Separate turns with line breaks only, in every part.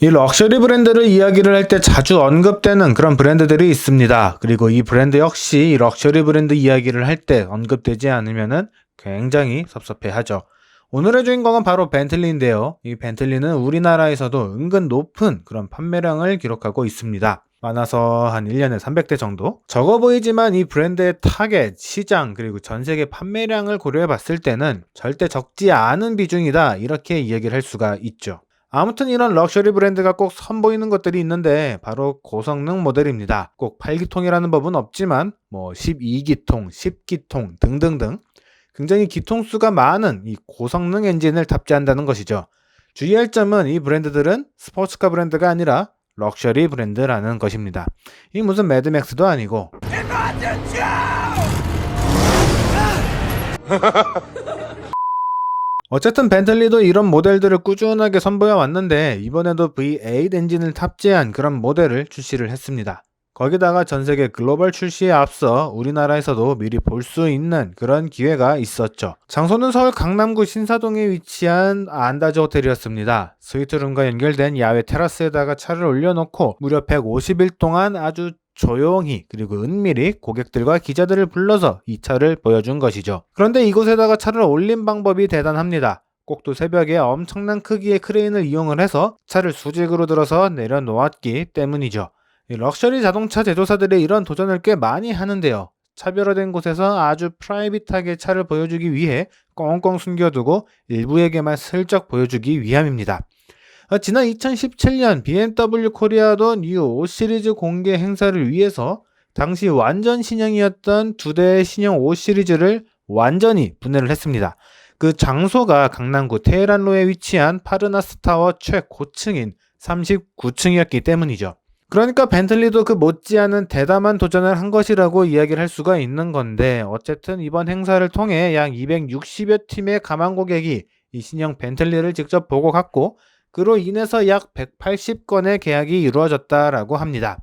이 럭셔리 브랜드를 이야기를 할 때 자주 언급되는 그런 브랜드들이 있습니다. 그리고 이 브랜드 역시 이 럭셔리 브랜드 이야기를 할 때 언급되지 않으면은 굉장히 섭섭해하죠. 오늘의 주인공은 바로 벤틀리인데요. 이 벤틀리는 우리나라에서도 은근 높은 그런 판매량을 기록하고 있습니다. 많아서 한 1년에 300대 정도? 적어 보이지만 이 브랜드의 타겟, 시장, 그리고 전 세계 판매량을 고려해 봤을 때는 절대 적지 않은 비중이다. 이렇게 이야기를 할 수가 있죠. 아무튼 이런 럭셔리 브랜드가 꼭 선보이는 것들이 있는데 바로 고성능 모델입니다. 꼭 8기통이라는 법은 없지만 뭐 12기통, 10기통 등등등 굉장히 기통수가 많은 이 고성능 엔진을 탑재한다는 것이죠. 주의할 점은 이 브랜드들은 스포츠카 브랜드가 아니라 럭셔리 브랜드라는 것입니다. 이 무슨 매드맥스도 아니고 어쨌든 벤틀리도 이런 모델들을 꾸준하게 선보여 왔는데 이번에도 V8 엔진을 탑재한 그런 모델을 출시를 했습니다. 거기다가 전 세계 글로벌 출시에 앞서 우리나라에서도 미리 볼 수 있는 그런 기회가 있었죠. 장소는 서울 강남구 신사동에 위치한 안다즈 호텔이었습니다. 스위트룸과 연결된 야외 테라스에다가 차를 올려놓고 무려 150일 동안 아주 조용히 그리고 은밀히 고객들과 기자들을 불러서 이 차를 보여준 것이죠. 그런데 이곳에다가 차를 올린 방법이 대단합니다. 꼭두 새벽에 엄청난 크기의 크레인을 이용을 해서 차를 수직으로 들어서 내려놓았기 때문이죠. 이 럭셔리 자동차 제조사들이 이런 도전을 꽤 많이 하는데요. 차별화된 곳에서 아주 프라이빗하게 차를 보여주기 위해 꽁꽁 숨겨두고 일부에게만 슬쩍 보여주기 위함입니다. 어, 지난 2017년 BMW 코리아도 뉴 5 시리즈 공개 행사를 위해서 당시 완전 신형이었던 두 대의 신형 5 시리즈를 완전히 분해를 했습니다. 그 장소가 강남구 테헤란로에 위치한 파르나스 타워 최고층인 39층이었기 때문이죠. 그러니까 벤틀리도 그 못지않은 대담한 도전을 한 것이라고 이야기를 할 수가 있는 건데 어쨌든 이번 행사를 통해 약 260여 팀의 가망 고객이 이 신형 벤틀리를 직접 보고 갔고 그로 인해서 약 180건의 계약이 이루어졌다라고 합니다.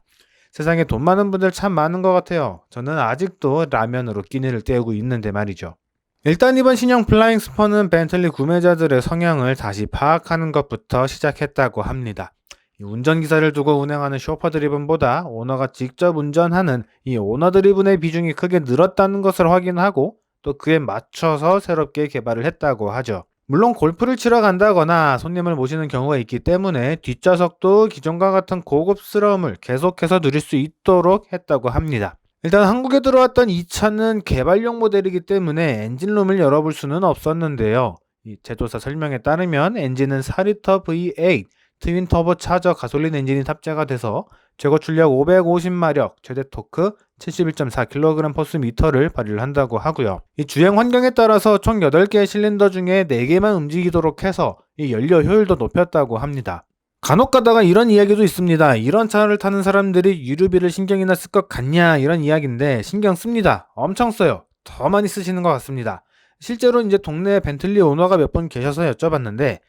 세상에 돈 많은 분들 참 많은 것 같아요. 저는 아직도 라면으로 끼니를 때우고 있는데 말이죠. 일단 이번 신형 플라잉 스퍼는 벤틀리 구매자들의 성향을 다시 파악하는 것부터 시작했다고 합니다. 운전기사를 두고 운행하는 쇼퍼 드리븐보다 오너가 직접 운전하는 이 오너 드리븐의 비중이 크게 늘었다는 것을 확인하고 또 그에 맞춰서 새롭게 개발을 했다고 하죠. 물론 골프를 치러 간다거나 손님을 모시는 경우가 있기 때문에 뒷좌석도 기존과 같은 고급스러움을 계속해서 누릴 수 있도록 했다고 합니다. 일단 한국에 들어왔던 이 차는 개발용 모델이기 때문에 엔진룸을 열어볼 수는 없었는데요. 이 제조사 설명에 따르면 엔진은 4리터 V8 트윈 터보 차저 가솔린 엔진이 탑재가 돼서 최고 출력 550마력, 최대 토크 71.4kg/m를 발휘를 한다고 하고요. 이 주행 환경에 따라서 총 8개의 실린더 중에 4개만 움직이도록 해서 이 연료 효율도 높였다고 합니다. 간혹 가다가 이런 이야기도 있습니다. 이런 차를 타는 사람들이 유류비를 신경이나 쓸 것 같냐 이런 이야기인데 신경 씁니다. 엄청 써요. 더 많이 쓰시는 것 같습니다. 실제로 이제 동네에 벤틀리 오너가 몇번 계셔서 여쭤봤는데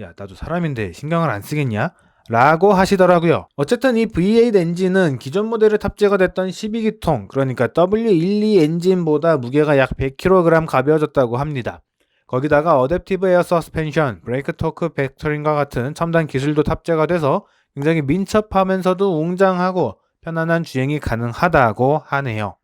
야, 나도 사람인데 신경을 안 쓰겠냐? 라고 하시더라고요. 어쨌든 이 V8 엔진은 기존 모델에 탑재가 됐던 12기통, 그러니까 W12 엔진보다 무게가 약 100kg 가벼워졌다고 합니다. 거기다가 어댑티브 에어 서스펜션, 브레이크 토크 벡터링과 같은 첨단 기술도 탑재가 돼서 굉장히 민첩하면서도 웅장하고 편안한 주행이 가능하다고 하네요.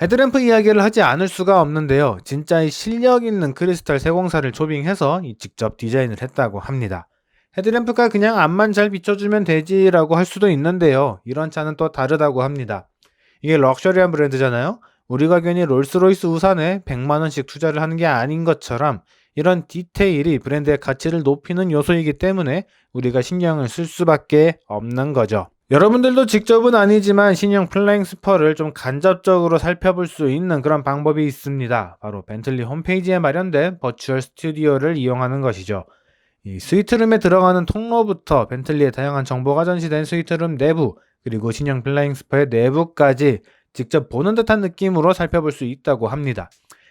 헤드램프 이야기를 하지 않을 수가 없는데요. 진짜 이 실력 있는 크리스탈 세공사를 초빙해서 직접 디자인을 했다고 합니다. 헤드램프가 그냥 앞만 잘 비춰주면 되지라고 할 수도 있는데요. 이런 차는 또 다르다고 합니다. 이게 럭셔리한 브랜드잖아요. 우리가 괜히 롤스로이스 우산에 100만원씩 투자를 하는 게 아닌 것처럼 이런 디테일이 브랜드의 가치를 높이는 요소이기 때문에 우리가 신경을 쓸 수밖에 없는 거죠. 여러분들도 직접은 아니지만 신형 플라잉 스퍼를 좀 간접적으로 살펴볼 수 있는 그런 방법이 있습니다. 바로 벤틀리 홈페이지에 마련된 버추얼 스튜디오를 이용하는 것이죠. 이 스위트룸에 들어가는 통로부터 벤틀리의 다양한 정보가 전시된 스위트룸 내부, 그리고 신형 플라잉 스퍼의 내부까지 직접 보는 듯한 느낌으로 살펴볼 수 있다고 합니다.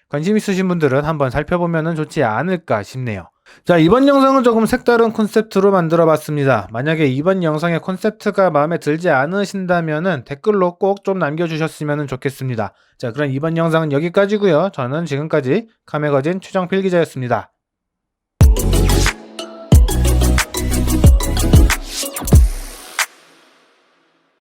관심 있으신 분들은 한번 살펴보면 좋지 않을까 싶네요. 자, 이번 영상은 조금 색다른 콘셉트로 만들어 봤습니다. 만약에 이번 영상의 콘셉트가 마음에 들지 않으신다면 댓글로 꼭 좀 남겨주셨으면 좋겠습니다. 자, 그럼 이번 영상은 여기까지고요 저는 지금까지 카메거진 최정필 기자였습니다.